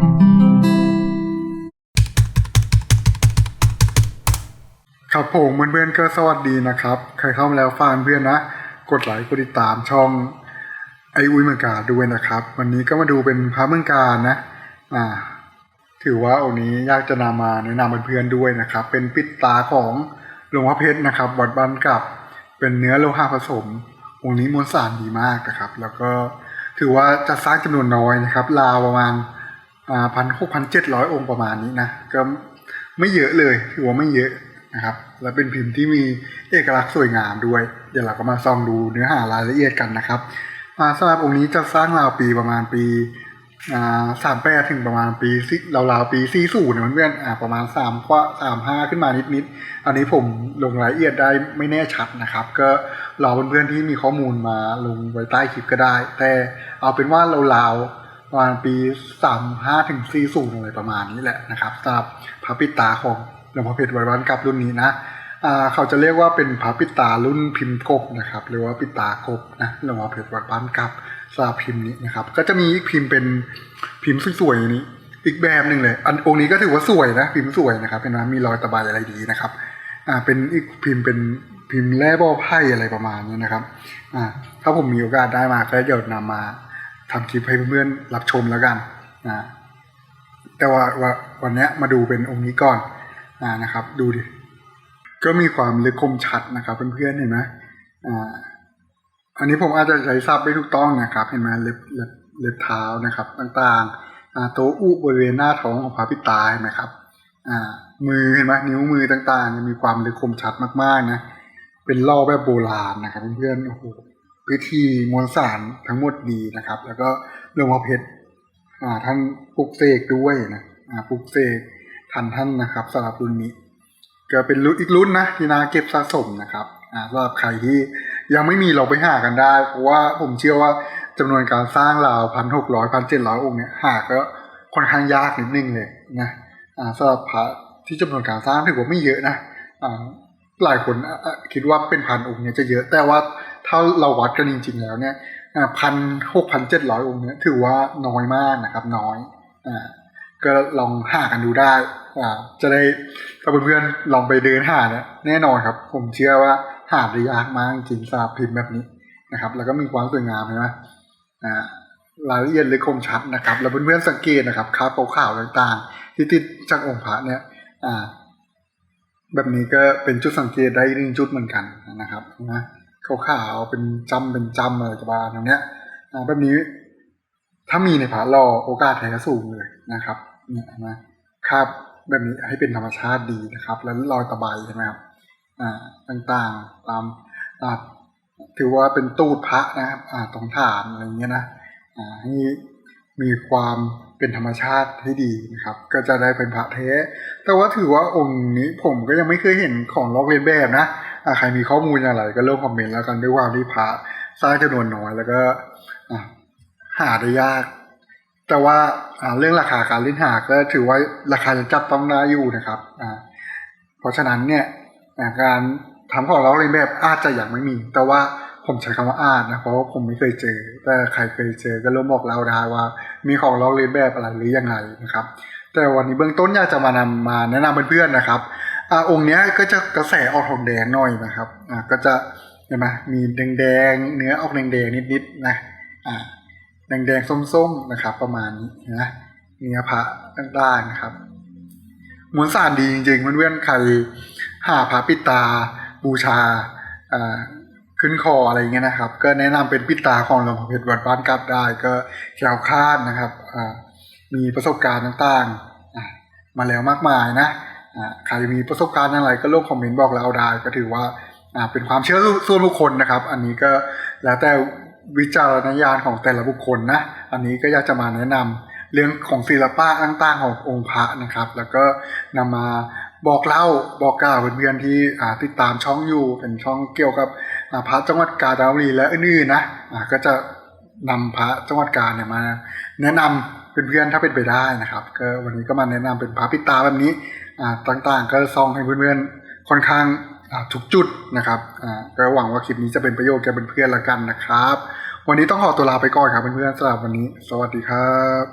ครับผมเพื่อนๆก็สวัสดีนะครับ ใครเข้ามาแล้วฝากเพื่อนนะ กดไลค์กดติดตามช่องไออุ้ยเมืองกาญด้วยนะครับ วันนี้ก็มาดูเป็นพระเมืองการนะ อ่า ถือว่าองค์นี้ยากจะนำมาแนะนำเพื่อนๆด้วยนะครับ เป็นปิดตาของหลวงพ่อเพชรนะครับวัดบ้านกับเป็นเนื้อโลหะผสม องค์นี้มวลสารดีมากนะครับ แล้วก็ถือว่าจะสร้างจำนวนน้อยนะครับราวประมาณ พันหกพันเจ็ดร้อยองค์ประมาณนี้นะก็ไม่เยอะเลยถือว่าไม่เยอะนะครับ และเป็นพิมพ์ที่มีเอกลักษณ์สวยงามด้วย เดี๋ยวเราก็มาส่องดูเนื้อหารายละเอียดกันนะครับอ่าสำหรับองค์นี้จะสร้างราวปีประมาณปีสามแปดถึงประมาณปีซิราวๆปีสี่ศูนย์เพื่อนๆประมาณสามกว่าสามห้าขึ้นมานิดๆอันนี้ผมลงรายละเอียดได้ไม่แน่ชัดนะครับ ก็รอเพื่อนๆที่มีข้อมูลมาลงไว้ใต้คลิปก็ได้ แต่เอาเป็นว่าเราราวๆ ประมาณปีสามห้าถึงสี่ศูนย์อะไรประมาณนี้แหละนะครับสำหรับพระปิตาของหลวงพ่อเพชรวันกับรุ่นนี้นะเขาจะเรียกว่าเป็นพระปิตารุ่นพิมพ์กบนะครับหรือว่าปิตากบนะหลวงพ่อเพชรวัดบ้านกับสำหรับพิมพ์นี้นะครับ ก็จะมีอีกพิมพ์เป็นพิมพ์สวยๆอย่างนี้ อีกแบบหนึ่งเลย อันองค์นี้ก็ถือว่าสวยนะพิมพ์สวยนะครับเป็นว่ามีรอยตะไบอะไรดีนะครับอ่าเป็นอีกพิมพ์เป็นพิมพ์แร่บ่อไพ่อะไรประมาณนี้นะครับอ่าถ้าผมมีโอกาสได้มาก็เดี๋ยวนำมา ทำคลิปให้เพื่อนๆรับชมแล้วกันอ่าแต่ว่าว่าวันนี้มาดูเป็นองค์นี้ก่อนนะครับ ดูดิก็มีความลึกคมชัดนะครับเพื่อนๆเห็นไหมอ่าอันนี้ผมอาจจะใช้ศัพท์ไม่ถูกต้องนะครับ เห็นไหมเล็บเล็บเล็บเท้านะครับ ต่างๆอ่าโตวอุบริเวณหน้าท้องของพระพิตาเห็นไหมครับอ่ามือเห็นไหมนิ้วมือต่างๆมีความลึกคมชัดมากๆนะเป็นล่อแบบโบราณนะครับเพื่อนๆโอ้โห พิธีมวลสารทั้งหมดดีนะครับ แล้วก็หลวงพ่อเพชรท่านปลุกเสกด้วยนะปลุกเสกทันท่านนะครับสำหรับรุ่นนี้ ก็เป็นรุ่นอีกรุ่นนะที่นาเก็บสะสมนะครับสำหรับใครที่ยังไม่มีเราไปหากันได้ เพราะว่าผมเชื่อว่าจำนวนการสร้างราวพันหกร้อยพันเจ็ดร้อยองค์เนี่ยหาก็ค่อนข้างยากนิดนึงเลยนะสำหรับพระที่จำนวนการสร้างถือว่าไม่เยอะนะหลายคนคิดว่าเป็นพันองค์เนี่ยจะเยอะแต่ว่า ถ้าเราวัดกันจริงๆแล้วเนี่ยพันหกพันเจ็ดร้อยองค์เนี่ยถือว่าน้อยมากนะครับน้อยอ่าก็ลองหากันดูได้อ่าจะได้ถ้าเพื่อนๆลองไปเดินหาเนี่ยแน่นอนครับ ผมเชื่อว่าหาได้ยากมากจริงสำหรับพิมพ์แบบนี้นะครับ แล้วก็มีความสวยงามใช่ไหมอ่ารายละเอียดเลยคมชัดนะครับ แล้วเพื่อนๆสังเกตนะครับคาบขาวๆต่างๆ ที่ติดจากองค์พระเนี่ย อ่า แบบนี้ก็เป็นจุดสังเกตได้หนึ่งจุดเหมือนกันนะครับนะ ขาวๆเป็นจำเป็นจำอะไรประมาณอย่างเนี้ยแบบนี้ถ้ามีในผาหล่อโอกาสแท้สูงเลยนะครับเนี่ยนะคาบแบบนี้ให้เป็นธรรมชาติดีนะครับ แล้วรอยตะไบใช่ไหมครับอ่าต่างๆตามอ่าถือว่าเป็นตูดพระนะครับอ่าตรงฐานอะไรเงี้ยนะอ่าให้มีความเป็นธรรมชาติให้ดีนะครับ ก็จะได้เป็นพระแท้แต่ว่าถือว่าองค์นี้ผมก็ยังไม่เคยเห็นของลอกเลียนแบบนะ อ่าใครมีข้อมูลอะไรก็เริ่มคอมเมนต์แล้วกันด้วยว่าที่พระสร้างจำนวนน้อยแล้วก็หาได้ยาก แต่ว่าเรื่องราคาการเล่นหาก็ถือว่าราคาจะจับต้องได้อยู่นะครับเพราะฉะนั้นเนี่ยการทำของเราเรียนแบบอาจจะยังไม่มี แต่ว่าผมใช้คำว่าอาจนะเพราะว่าผมไม่เคยเจอ แต่ใครเคยเจอก็ร่วมบอกเราได้ว่า มีของเราเรียนแบบอะไรหรือยังไงนะครับ แต่วันนี้เบื้องต้นอยากจะมานำมาแนะนำเพื่อนๆนะครับ อ่าองค์เนี้ยก็จะกระแสออกทองแดงหน่อยนะครับอ่าก็จะเห็นไหมมีแดงๆเนื้อออกแดงๆนิดๆนะอ่าแดงๆส้มๆนะครับ ประมาณนี้นะเนื้อพระต่างๆนะครับมวลสารดีจริงๆเพื่อนๆใครหาพระปิตาบูชาอ่าขึ้นคออะไรเงี้ยนะครับ ก็แนะนำเป็นปิตาของหลวงพ่อเพชรวัดบ้านกลับได้ก็แคล้วคาดนะครับอ่ามีประสบการณ์ต่างๆมาแล้วมากมายนะ ใครมีประสบการณ์อะไรก็ร่วมคอมเมนต์บอกเราได้ ก็ถือว่าเป็นความเชื่อส่วนบุคคลนะครับ อันนี้ก็แล้วแต่วิจารณญาณของแต่ละบุคคลนะ อันนี้ก็อยากจะมาแนะนำเรื่องของศิลปะต่างๆขององค์พระนะครับ แล้วก็นำมาบอกเล่าบอกกล่าวเพื่อนๆที่ติดตามช่องอยู่เป็นช่องเกี่ยวกับพระจังหวัดกาญจนบุรีและอื่นๆนะอ่าก็จะนำพระจังหวัดกาญเนี่ยมาแนะนำเพื่อนๆถ้าเป็นไปได้นะครับ ก็วันนี้ก็มาแนะนำเป็นพระปิดตาแบบนี้อ่ ต่างๆ ก็ซองให้เพื่อนๆค่อนข้างอ่าทุกจุดนะครับอ่าก็หวังว่าคลิปนี้จะเป็นประโยชน์แก่เพื่อนๆละกันนะครับ วันนี้ต้องขอตัวลาไปก่อนครับเพื่อนๆสำหรับวันนี้ สวัสดีครับ